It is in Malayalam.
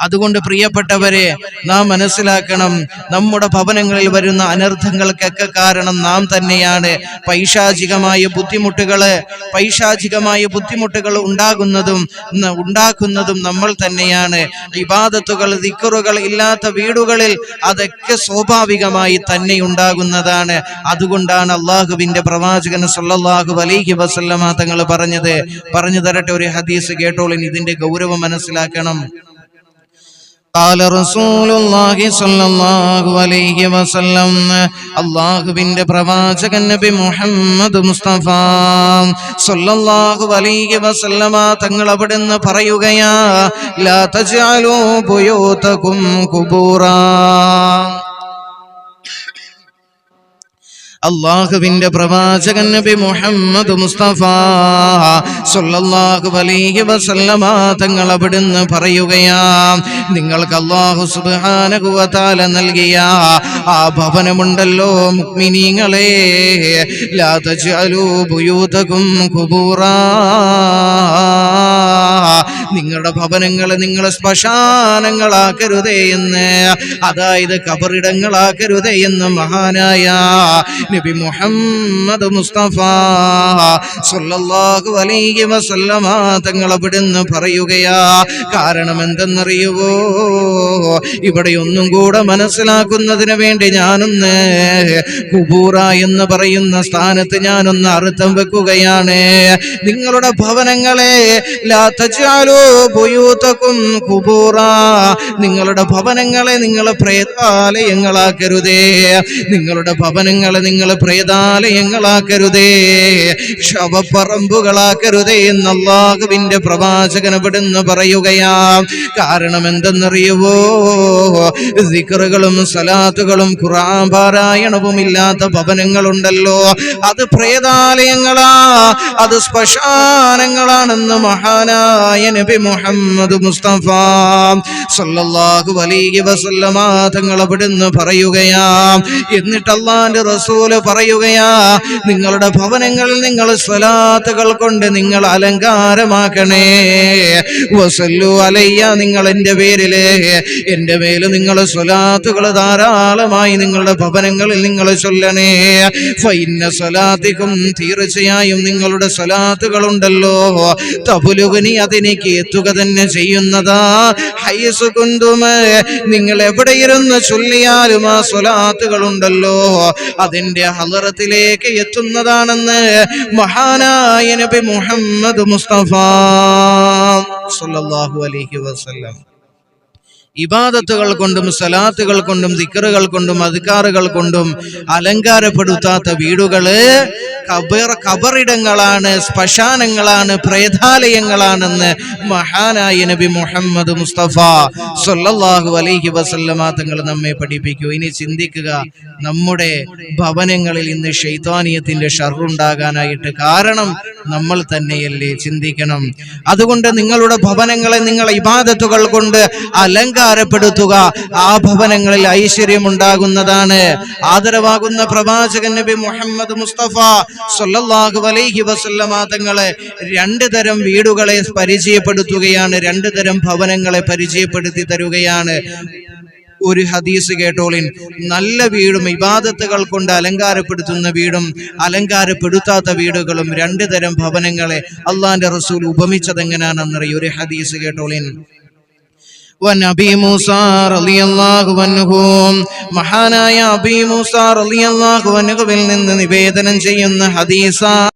അതുകൊണ്ട് പ്രിയപ്പെട്ടവരെ നാം മനസ്സിലാക്കണം നമ്മുടെ ഭവനങ്ങളിൽ വരുന്ന അനർത്ഥങ്ങൾക്കൊക്കെ കാരണം നാം തന്നെയാണ്. പൈശാചികമായ ബുദ്ധിമുട്ടുകൾ പൈശാചികമായ ബുദ്ധിമുട്ടുകൾ ഉണ്ടാകുന്നതും ഉണ്ടാക്കുന്നതും നമ്മൾ തന്നെയാണ്. വിവാദത്തുകൾ ദിക്കറുകൾ ഇല്ലാത്ത വീടുകളിൽ അതൊക്കെ സ്വാഭാവികമായി തന്നെ ഉണ്ടാകുന്നതാണ്. അതുകൊണ്ടാണ് അള്ളാഹുവിന്റെ പ്രവാചകൻ സല്ലാഹു അലൈഹി വസല്ലമ തങ്ങൾ പറഞ്ഞത്. പറഞ്ഞു തരട്ടെ ഒരു ഹദീസ് കേട്ടോളിൻ ഇതിന്റെ ഗൗരവം മനസ്സിലാക്കണം. قال رسول الله صلى الله عليه وسلم അള്ളാഹുവിന്റെ പ്രവാചകൻ നബി മുഹമ്മദ് മുസ്തഫ സല്ലല്ലാഹു അലൈഹി വസല്ലമ തങ്ങൾ അവിടുന്ന് പറയുകയാ ലാ തജ്അലൂ ബുയൂതകും ഖുബൂറാ അള്ളാഹുവിന്റെ പ്രവാചകൻ നബി മുഹമ്മദ് മുസ്തഫ സല്ലല്ലാഹു അലൈഹി വസല്ലമ തങ്ങൾ അവിടുന്ന് പറയുകയാ നിങ്ങൾക്ക് അള്ളാഹു സുബ്ഹാനഹു വ തആല നൽകിയ ആ ഭവനമുണ്ടല്ലോ മുക്മിനീങ്ങളെ ലാ തജ്അലൂ ബുയൂതകും ഖുബൂറാ. നിങ്ങളുടെ ഭവനങ്ങളെ നിങ്ങൾ ശ്മശാനങ്ങളാക്കരുതേ എന്ന്. അതായത് കബറിടങ്ങളാക്കരുതേ എന്ന് മഹാനായ നബി മുഹമ്മദ് മുസ്തഫ സല്ലല്ലാഹു അലൈഹി വസല്ലമ തങ്ങൾ അവിടുന്ന് പറയുകയാ കാരണം എന്തെന്നറിയുവോ ഇവിടെ ഒന്നും കൂടെ മനസ്സിലാക്കുന്നതിന് വേണ്ടി ഞാനൊന്ന് കുബൂറ എന്ന് പറയുന്ന സ്ഥാനത്ത് ഞാനൊന്ന് അർത്ഥം വെക്കുകയാണ്. നിങ്ങളുടെ ഭവനങ്ങളെ ലാ നിങ്ങളുടെ ഭവനങ്ങളെ നിങ്ങൾ പ്രേതാലയങ്ങളാക്കരുതേ. നിങ്ങളുടെ ഭവനങ്ങളെ നിങ്ങൾ പ്രേതാലയങ്ങളാക്കരുതേ. ശവപ്പറമ്പുകളാക്കരുതേ എന്ന് അള്ളാഹുവിന്റെ പ്രവാചകൻ പറയുകയാ. കാരണം എന്തെന്നറിയുവോ? സിക്കറുകളും സലാത്തുകളും ഖുർആൻ പാരായണവും ഇല്ലാത്ത ഭവനങ്ങളുണ്ടല്ലോ. അത് പ്രേതാലയങ്ങളാ. അത് ശ്മശാനങ്ങളാണെന്ന് മഹാനായ നബി മുഹമ്മദ് മുസ്തഫ. സല്ലല്ലാഹു അലൈഹി വസല്ലമ തങ്ങൾ അവിടുന്ന് പറയുകയാ എന്നിട്ട് അള്ളാന്റെ റസൂൽ പറയുകയാ നിങ്ങളുടെ ഭവനങ്ങളിൽ നിങ്ങൾ സ്വലാത്തുകൾ കൊണ്ട് നിങ്ങൾ അലങ്കാരമാക്കണേ. വസല്ലു അലയ്യ നിങ്ങൾ എന്റെ പേരിൽ എന്റെ മേൽ നിങ്ങൾ സ്വലാത്തുകൾ ധാരാളമായി നിങ്ങളുടെ ഭവനങ്ങളിൽ നിങ്ങൾ ചൊല്ലണേ. ഫൈന്ന സ്വലാത്തിക്കും തീർച്ചയായും നിങ്ങളുടെ സ്വലാത്തുകളുണ്ടല്ലോ. തപുലുവിനി അതെനിക്ക് എത്തുക തന്നെ ചെയ്യുന്നതാ. ഹൈസ് കുന്തുമ് നിങ്ങൾ എവിടെ എവിടെയിരുന്ന് ചൊല്ലിയാലും ആ സ്വലാത്തുകളുണ്ടല്ലോ. അതിന്റെ ഹലറത്തിലേക്ക് എത്തുന്നതാണെന്ന് മഹാനായ നബി മുഹമ്മദ് മുസ്തഫ സല്ലല്ലാഹു അലൈഹി വസല്ലം. ഇബാദത്തുകൾ കൊണ്ടും സലാത്തുകൾ കൊണ്ടും ദിക്കറുകൾ കൊണ്ടും അധികാറുകൾ കൊണ്ടും അലങ്കാരപ്പെടുത്താത്ത വീടുകൾ കബർ കബറിടങ്ങളാണ് ശ്മശാനങ്ങളാണ് പ്രേതാലയങ്ങളാണെന്ന് മഹാനായ നബി മുഹമ്മദ് മുസ്തഫ സൊല്ലാഹു അലൈഹി വസല്ലമ തങ്ങൾ നമ്മെ പഠിപ്പിക്കൂ. ഇനി ചിന്തിക്കുക നമ്മുടെ ഭവനങ്ങളിൽ ഇന്ന് ഷെയ്ത്താനിയത്തിന്റെ ഷർറുണ്ടാകാനായിട്ട് കാരണം നമ്മൾ തന്നെയല്ലേ ചിന്തിക്കണം. അതുകൊണ്ട് നിങ്ങളുടെ ഭവനങ്ങളെ നിങ്ങൾ ഇബാദത്തുകൾ കൊണ്ട് അലങ്കാരപ്പെടുത്തുക. ആ ഭവനങ്ങളിൽ ഐശ്വര്യമുണ്ടാകുന്നതാണ്. ആദരവാകുന്ന പ്രവാചകൻ നബി മുഹമ്മദ് മുസ്തഫ സല്ലല്ലാഹു അലൈഹി വസല്ലമ തങ്ങളെ രണ്ട് തരം വീടുകളെ പരിചയപ്പെടുത്തുകയാണ്. രണ്ട് തരം ഭവനങ്ങളെ പരിചയപ്പെടുത്തി തരുകയാണ്. ഒരു ഹദീസ് കേട്ടോളിൻ. നല്ല വീടും ഇബാദത്തുകൾ കൊണ്ട് അലങ്കാരപ്പെടുത്തുന്ന വീടും അലങ്കാരപ്പെടുത്താത്ത വീടുകളും രണ്ട് തരം ഭവനങ്ങളെ അള്ളാന്റെ റസൂൽ ഉപമിച്ചത് എങ്ങനെയാണെന്നറിയ ഒരു ഹദീസ് കേട്ടോളിൻ. റളിയല്ലാഹു അൻഹു മഹാനായ അബി മൂസ റളിയല്ലാഹു അൻഹുവിൽ നിന്ന് നിവേദനം ചെയ്യുന്ന ഹദീസ